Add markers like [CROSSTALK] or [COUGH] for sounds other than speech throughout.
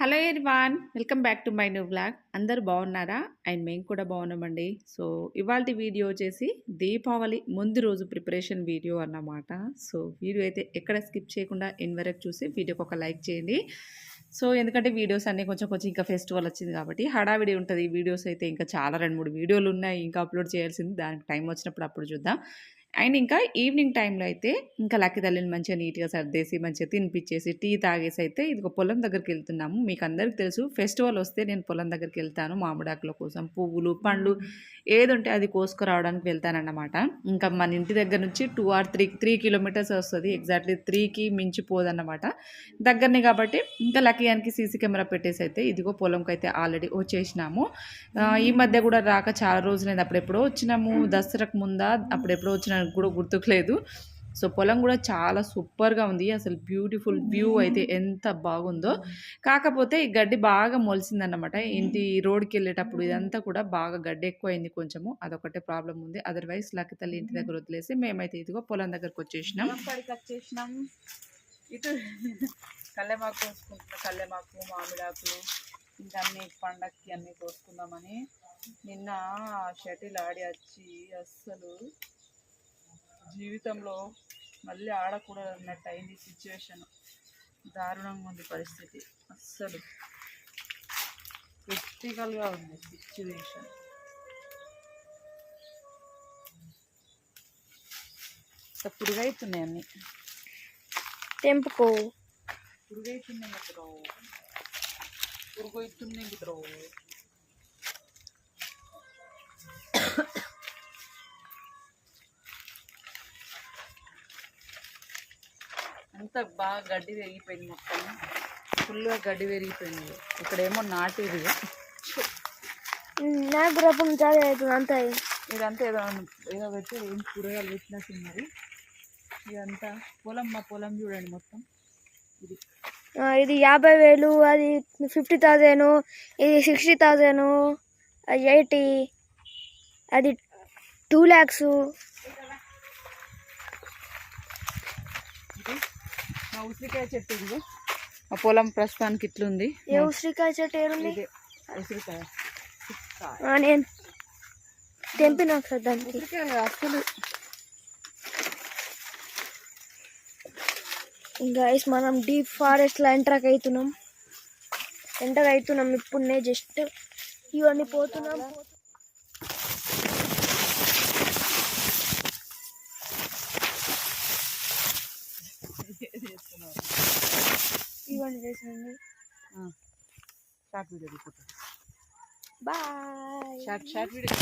Hello everyone welcome back to my new blog అందరు బాగున్నారా? And మేము కూడా బాగున్నామండి. సో ఇవాళ వీడియో వచ్చేసి దీపావళి ముందు రోజు ప్రిపరేషన్ వీడియో అన్నమాట. సో వీడియో అయితే ఎక్కడ స్కిప్ చేయకుండా ఎన్ వరకు చూసి వీడియోకి ఒక లైక్ చేయండి. సో ఎందుకంటే వీడియోస్ అన్నీ కొంచెం కొంచెం ఇంకా ఫెస్టివల్ వచ్చింది కాబట్టి హడావిడి ఉంటుంది. వీడియోస్ అయితే ఇంకా చాలా రెండు మూడు వీడియోలు ఉన్నాయి. ఇంకా అప్లోడ్ చేయాల్సింది. దానికి టైం వచ్చినప్పుడు అప్పుడు చూద్దాం. అండ్ ఇంకా ఈవినింగ్ టైంలో అయితే ఇంకా లక్కి తల్లిని మంచిగా నీట్గా సర్దేసి మంచిగా తినిపించేసి టీ తాగేసి అయితే ఇది పొలం దగ్గరికి వెళ్తున్నాము. మీకు అందరికీ తెలుసు ఫెస్టివల్ వస్తే నేను పొలం దగ్గరికి వెళ్తాను. మామిడాకుల కోసం పువ్వులు పండ్లు ఏది ఉంటే అది కోసుకురావడానికి వెళ్తానన్నమాట. ఇంకా మన ఇంటి దగ్గర నుంచి two or three three kilometres వస్తుంది. ఎగ్జాక్ట్లీ త్రీకి మించిపోదన్నమాట. దగ్గరనే కాబట్టి ఇంకా లక్కీయానికి సీసీ కెమెరా పెట్టేసి అయితే ఇదిగో పొలంకి అయితే ఆల్రెడీ వచ్చేసినాము. ఈ మధ్య కూడా రాక చాలా రోజులైంది. అప్పుడెప్పుడో వచ్చినాము. దసరాకు ముందా అప్పుడెప్పుడో వచ్చినా కూడా గుర్తుకులేదు. సో పొలం కూడా చాలా సూపర్గా ఉంది. అసలు బ్యూటిఫుల్ వ్యూ అయితే ఎంత బాగుందో. కాకపోతే ఈ గడ్డి బాగా మొలిసిందన్నమాట. ఇంటి రోడ్కి వెళ్ళేటప్పుడు ఇదంతా కూడా బాగా గడ్డి ఎక్కువైంది కొంచెము. అదొకటే ప్రాబ్లం ఉంది. అదర్వైజ్ లక్కీ తల్లి ఇంటి దగ్గర వదిలేసి మేమైతే ఇదిగో పొలం దగ్గరకు వచ్చేసినాం. వచ్చేసినాం ఇటు [LAUGHS] కల్లెమాకు కోసుకుంటున్నాం. కల్లెమాకు మామిడాకులు ఇంకా అన్ని పండక్కి అన్ని కోసుకుందామని. నిన్న షటిల్ ఆడి వచ్చి అస్సలు జీవితంలో మళ్ళీ ఆడకూడదు అన్నట్టు అయింది సిచ్యువేషన్ దారుణంగా ఉంది పరిస్థితి. అస్సలు క్రిటికల్గా ఉంది సిచ్యువేషన్ పురుగైతున్నాయి అన్నీ. తెంపుకో. పురుగైతున్నాయి బ్రో. పురుగైతున్నాయి బ్రో. అంత బాగా గడ్డి పెరిగిపోయింది మొత్తం. ఫుల్గా గడ్డి పెరిగిపోయింది. ఇక్కడేమో నాటేది. నాకు కూడా అవుతుంది అంతా ఇదంతా ఏదో ఏదో పెట్టి ఏం కూరగాయలు పెట్టినట్టున్నారు ఇదంతా పొలం మా పొలం చూడండి మొత్తం. ఇది. ఇది యాభై వేలు అది ఫిఫ్టీ థౌజండ్ ఇది సిక్స్టీ థౌజండ్ అది ఎయిటీ అది టూ ల్యాక్స్ ఇది మా ఉసిరికాయ చెట్టు ఇది. మా పొలం ప్రస్తుతానికి ఇట్లుంది. ఏ ఉసిరికాయ చెట్టు ఇదే ఉసిరికాయ. ఉసిరికాయ. ఆ, నేను తెంపిన ఒకసారి దానికి. అసలు. ఇంకా గైస్ మనం డీప్ ఫారెస్ట్లో ఎంటర్ అవుతున్నాం ఎంటర్ అవుతున్నాం ఇప్పుడునే జస్ట్ ఇవన్నీ పోతున్నాం. షార్ట్ వీడియో దిక్కుతుంది బాయ్. షార్ట్ షార్ట్ వీడియో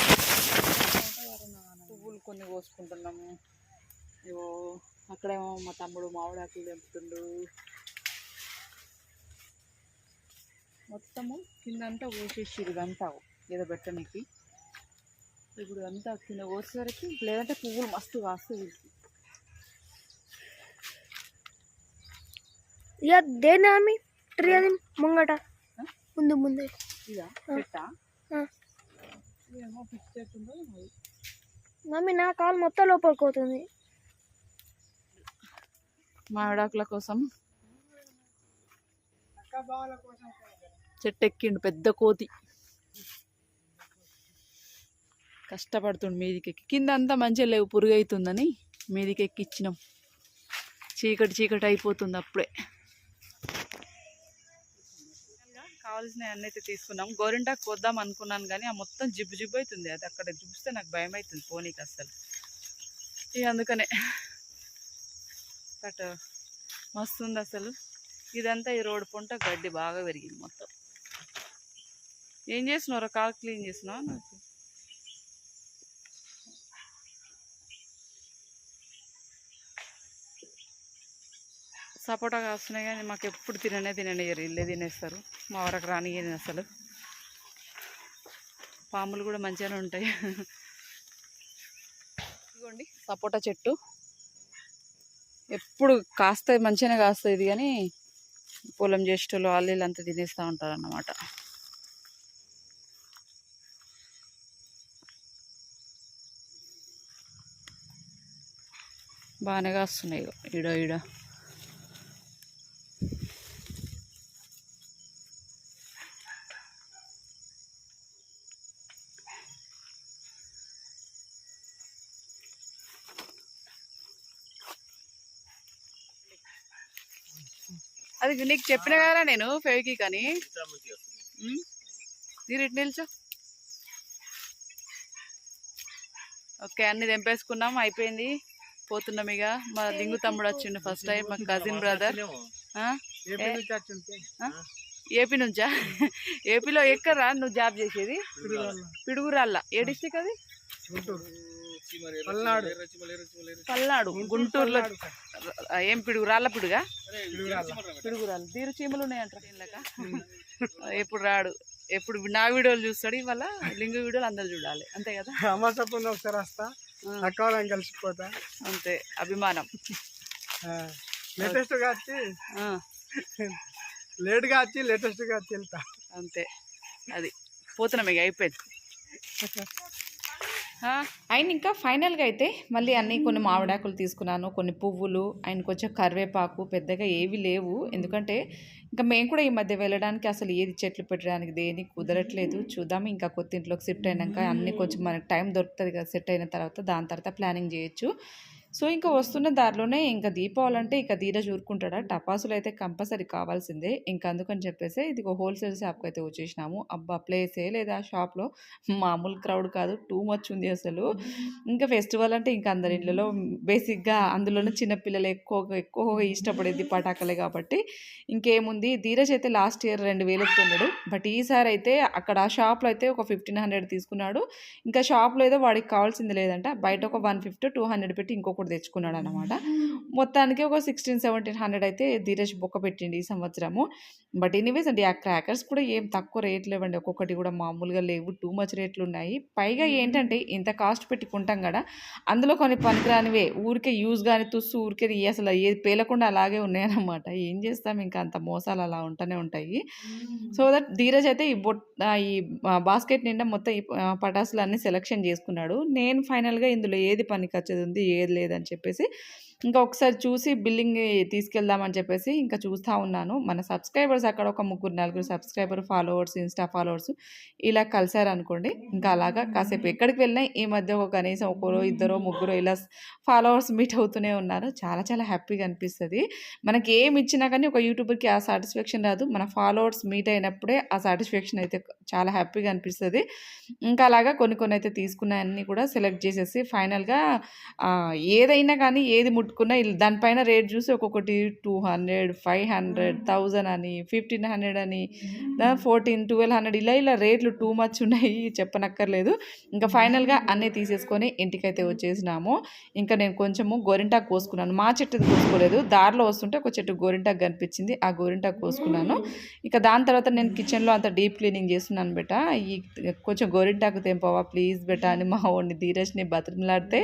పువ్వులు కొన్ని కోసుకుంటున్నాము. ఇవో అక్కడేమో మా తమ్ముడు మామిడాకులు తెంపుతుండు. మొత్తము కిందంతా కోసేసిరు ఇదంతా. ఏదో పెట్టడానికి ఇప్పుడు అంతా కింద కోసేసరికి లేదంటే పువ్వులు మస్తు కాస్తాయి ఇక దేని ఆమె ట్రీ అది ముంగట. ముందు ముందే. మమ్మీ నా కాలు మొత్తం లోపలికి పోతుంది. మామిడాకుల కోసం. చెట్టు ఎక్కిండు పెద్ద కోతి. కష్టపడుతుండు మీదికి ఎక్కి కింద అంతా మంచిగా లేవు పురుగు అవుతుందని మీదికి ఎక్కిచ్చినాం చీకటి చీకటి అయిపోతుంది అప్పుడే. కావాల్సిన అన్నీ అయితే తీసుకున్నాం. గోరింటాకు కొద్దాం అనుకున్నాను కానీ ఆ మొత్తం జిబ్బు జిబ్బు అవుతుంది అది అక్కడ చూపిస్తే నాకు భయం అవుతుంది పోనీకి అసలు ఇక అందుకనే బట్ మస్తు ఉంది అసలు. ఇదంతా ఈ రోడ్డు పొంట గడ్డి బాగా పెరిగింది మొత్తం. ఏం చేస్తున్నారా కాలు క్లీన్ చేసినావు? నాకు సపోటా కాస్తున్నాయి కానీ మాకు ఎప్పుడు తిననే తిననియరు ఇల్లే తినేస్తారు. మా వరకు రానియని అసలు. పాములు కూడా మంచిగానే ఉంటాయి. ఇదిగోండి సపోటా చెట్టు. ఎప్పుడు కాస్తాయి మంచిగానే కాస్తాయి ఇది కానీ పొలం చేసేటోళ్ళు వాళ్ళు వీళ్ళంతా తినేస్తూ ఉంటారు అన్నమాట బాగానే కాస్తున్నాయి ఇగో ఈడ. అది నీకు చెప్పిన కదా నేను ఫేవ్కి కానీ. ఉమ్. మీరు ఇటు నిల్చో. ఓకే అన్ని తెంపేసుకున్నాం అయిపోయింది. పోతున్నాం ఇక. మా లింగు తమ్ముడు వచ్చిండు ఫస్ట్ టైం మా కజిన్ బ్రదర్ ఏపీ నుంచా ఏపీలో ఎక్కరా నువ్వు జాబ్ చేసేది? పిడుగురాళ్ళ. ఏ డిస్టిక్ అది? పల్నాడు. పల్నాడు గుంటూరులో ఏం పిడుగు? రాళ్ళ పిడుగా పిడుగురాళ్ళు. తీరు చీమలు ఉన్నాయంటారు దీనిలాక ఎప్పుడు రాడు? ఎప్పుడు నా వీడియోలు చూస్తాడు ఇవాళ లింగు వీడియోలు అందరు చూడాలి. అంతే కదా? అమ్మ తప్పని ఒకసారి వస్తా. ఆ, అక్క వాళ్ళని కలిసిపోతా. అంతే అభిమానం. లేటెస్ట్గా వచ్చి. ఆ, లేట్గా వచ్చి లేటెస్ట్గా వచ్చి వెళ్తా. అంతే అది. పోతున్నాం ఇక అయిపోయింది. అండ్ ఇంకా ఫైనల్గా అయితే మళ్ళీ అన్ని కొన్ని మామిడాకులు తీసుకున్నాను కొన్ని పువ్వులు అండ్ కొంచెం కరివేపాకు పెద్దగా ఏవి లేవు. ఎందుకంటే ఇంకా మేము కూడా ఈ మధ్య వెళ్ళడానికి అసలు ఏది చెట్లు పెట్టడానికి దేని కుదరట్లేదు. చూద్దాం ఇంకా కొత్త ఇంట్లోకి షిఫ్ట్ అయినాక అన్ని కొంచెం మనకి టైం దొరుకుతుంది కదా సెట్ అయిన తర్వాత దాని తర్వాత ప్లానింగ్ చేయొచ్చు. సో ఇంకా వస్తున్న దారిలోనే ఇంకా దీపావళి అంటే ఇక ధీరజ్ ఊరుకుంటాడా టపాసులు అయితే కంపల్సరీ కావాల్సిందే. ఇంకా అందుకని చెప్పేసి ఇది ఒక హోల్సేల్ షాప్కి అయితే వచ్చేసినాము. అబ్బా! ప్లేసే లేదా ఆ షాప్లో? మామూలు క్రౌడ్ కాదు. టూ మచ్ ఉంది అసలు. ఇంకా ఫెస్టివల్ అంటే ఇంకా అందరి ఇళ్ళలో బేసిక్గా అందులోనే చిన్నపిల్లలు ఎక్కువగా ఎక్కువగా ఇష్టపడేది పటాకలే కాబట్టి ఇంకేముంది? ధీరజ్ అయితే లాస్ట్ ఇయర్ రెండు వేలకు కొన్నాడు. బట్ ఈసారి అయితే అక్కడ ఆ షాప్లో అయితే ఒక ఫిఫ్టీన్ హండ్రెడ్ తీసుకున్నాడు. ఇంకా షాప్లో ఏదో వాడికి కావాల్సింది లేదంట. బయట ఒక వన్ ఫిఫ్టీ టూ హండ్రెడ్ పెట్టి ఇంకొక ఇంకొకటి తెచ్చుకున్నాడు అనమాట మొత్తానికి ఒక సిక్స్టీన్ సెవెంటీన్ హండ్రెడ్ అయితే ధీరజ్ బొక్క పెట్టిండి ఈ సంవత్సరము. బట్ ఎనీవేస్ అండి ఆ క్రాకర్స్ కూడా ఏం తక్కువ రేట్ లేవండి. ఒక్కొక్కటి కూడా మామూలుగా లేవు టూ మచ్ రేట్లు ఉన్నాయి. పైగా ఏంటంటే ఇంత కాస్ట్ పెట్టి కొంటాం కదా అందులో కొన్ని పనికిరానివే. ఊరికే యూజ్ కానీ తుస్సు ఊరికే అసలు ఏది పేలకుండా అలాగే ఉన్నాయన్నమాట. ఏం చేస్తాం ఇంకా అంత మోసాలు అలా ఉంటూనే ఉంటాయి. సో దట్ ధీరజ్ అయితే ఈ బొట్ ఈ బాస్కెట్ నిండా మొత్తం ఈ పటాసులు అన్నీ సెలెక్షన్ చేసుకున్నాడు. నేను ఫైనల్గా ఇందులో ఏది పనికి వచ్చేది ఉంది ఏది లేదని చెప్పేసి ఇంకా ఒకసారి చూసి బిల్లింగ్ తీసుకెళ్దామని చెప్పేసి ఇంకా చూస్తూ ఉన్నాను. మన సబ్స్క్రైబర్స్ అక్కడ ఒక ముగ్గురు నలుగురు సబ్స్క్రైబర్ ఫాలోవర్స్ ఇన్స్టా ఫాలోవర్స్ ఇలా కలిసారు అనుకోండి. ఇంకా అలాగా కాసేపు ఎక్కడికి వెళ్ళినా ఈ మధ్య ఒక కనీసం ఒకరో ఇద్దరో ముగ్గురు ఇలా ఫాలోవర్స్ మీట్ అవుతూనే ఉన్నారు. చాలా చాలా హ్యాపీగా అనిపిస్తుంది. మనకి ఏమి ఇచ్చినా కానీ ఒక యూట్యూబర్కి ఆ సాటిస్ఫాక్షన్ రాదు. మన ఫాలోవర్స్ మీట్ అయినప్పుడే ఆ సాటిస్ఫాక్షన్ అయితే చాలా హ్యాపీగా అనిపిస్తుంది. ఇంకా అలాగా కొన్ని కొన్ని అయితే తీసుకున్నాయన్నీ కూడా సెలెక్ట్ చేసేసి ఫైనల్గా ఏదైనా కానీ ఏది ముట్టుకున్నా ఇల్- దానిపైన రేట్ చూసి ఒక్కొక్కటి two hundred five hundred thousand అని ఫిఫ్టీన్ హండ్రెడ్ అని ఫోర్టీన్ ట్వెల్వ్ హండ్రెడ్ ఇలా ఇలా రేట్లు టూ మచ్ ఉన్నాయి [LAUGHS] చెప్పనక్కర్లేదు. ఇంకా ఫైనల్గా అన్నీ తీసేసుకొని ఇంటికైతే వచ్చేసినాము. ఇంకా నేను కొంచెము గోరింటాకు కోసుకున్నాను. మా చెట్టుది కోసుకోలేదు. దారిలో వస్తుంటే ఒక చెట్టు గోరింటాకు కనిపించింది. ఆ గోరింటాకు కోసుకున్నాను. ఇక దాని తర్వాత నేను కిచెన్లో అంత డీప్ క్లీనింగ్ చేస్తున్నాను బెట. ఈ కొంచెం గోరింటాకు తెంపవా ప్లీజ్ బెట అని మా వాడిని ధీరజ్ని బతిమలాడితే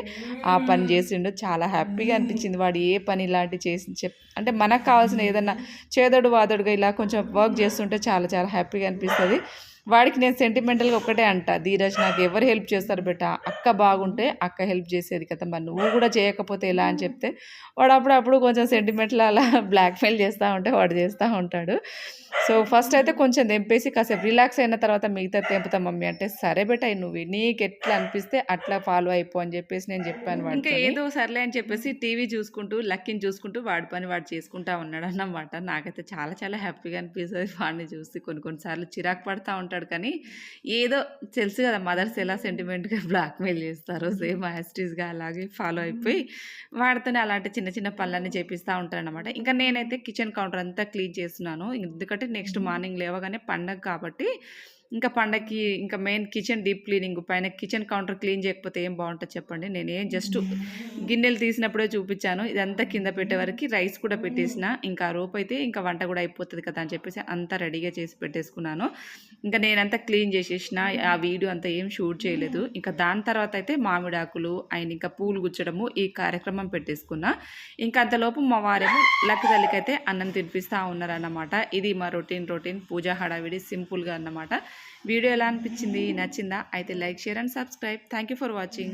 ఆ పని చేసిండు. చాలా హ్యాపీగా అనిపించింది వాడు ఏ పని ఇలాంటి చేసి చెప్ అంటే మనకు కావాల్సిన ఏదన్నా చేదోడు వాదోడుగా ఇలా కొంచెం వర్క్ చేస్తుంటే చాలా చాలా హ్యాపీగా అనిపిస్తుంది. వాడికి నేను సెంటిమెంటల్గా ఒకటే అంట ధీరజ్ నాకు ఎవరు హెల్ప్ చేస్తారు బెట? అక్క బాగుంటే అక్క హెల్ప్ చేసేది కదా మరి నువ్వు కూడా చేయకపోతే ఎలా అని చెప్తే వాడు అప్పుడప్పుడు కొంచెం సెంటిమెంట్లు అలా బ్లాక్మెయిల్ చేస్తూ ఉంటే వాడు చేస్తూ ఉంటాడు. సో ఫస్ట్ అయితే కొంచెం తెంపేసి కాసేపు రిలాక్స్ అయిన తర్వాత మిగతా తెంపుతా మమ్మీ. అంటే సరే బెట నువ్వు నీకు ఎట్లా అనిపిస్తే అట్లా ఫాలో అయిపో అని చెప్పేసి నేను చెప్పాను ఇంకా ఏదో సర్లే అని చెప్పేసి టీవీ చూసుకుంటూ లక్కిని చూసుకుంటూ వాడి పని వాడు చేసుకుంటా ఉన్నాడు అన్నమాట నాకైతే చాలా చాలా హ్యాపీగా అనిపిస్తుంది వాడిని చూసి కొన్ని కొన్నిసార్లు చిరాకు పడతా ఉంటాడు కానీ ఏదో తెలుసు కదా మదర్స్ ఎలా సెంటిమెంట్గా [LAUGHS] బ్లాక్మెయిల్ చేస్తారో సేమ్ యాస్టీస్గా అలాగే ఫాలో అయిపోయి వాడితోనే అలాంటి చిన్న చిన్న పనులన్నీ చేపిస్తూ ఉంటాను అనమాట ఇంకా నేనైతే కిచెన్ కౌంటర్ అంతా క్లీన్ చేస్తున్నాను. ఎందుకంటే నెక్స్ట్ మార్నింగ్ లేవగానే పండగ కాబట్టి ఇంకా పండగకి ఇంకా మెయిన్ కిచెన్ డీప్ క్లీనింగ్ పైన కిచెన్ కౌంటర్ క్లీన్ చేయకపోతే ఏం బాగుంటుంది చెప్పండి. నేనేం జస్ట్ గిన్నెలు తీసినప్పుడే చూపించాను. ఇదంతా కింద పెట్టే వరకు రైస్ కూడా పెట్టేసిన. ఇంకా ఆ రోపు అయితే ఇంకా వంట కూడా అయిపోతుంది కదా అని చెప్పేసి అంతా రెడీగా చేసి పెట్టేసుకున్నాను. ఇంకా నేనంతా క్లీన్ చేసేసిన. ఆ వీడియో అంతా ఏం షూట్ చేయలేదు. ఇంకా దాని తర్వాత అయితే మామిడాకులు ఆయన ఇంకా పూలు గుచ్చడము ఈ కార్యక్రమం పెట్టేసుకున్నా. ఇంకా అంతలోపు మా వారేమో లక్క తల్లికైతే అన్నం తినిపిస్తూ ఉన్నారన్నమాట. ఇది మా రొటీన్ రొటీన్ పూజ హడావిడి సింపుల్గా అన్నమాట. వీడియో ఎలా అనిపించింది నచ్చిందా? అయితే like share and subscribe. Thank you for watching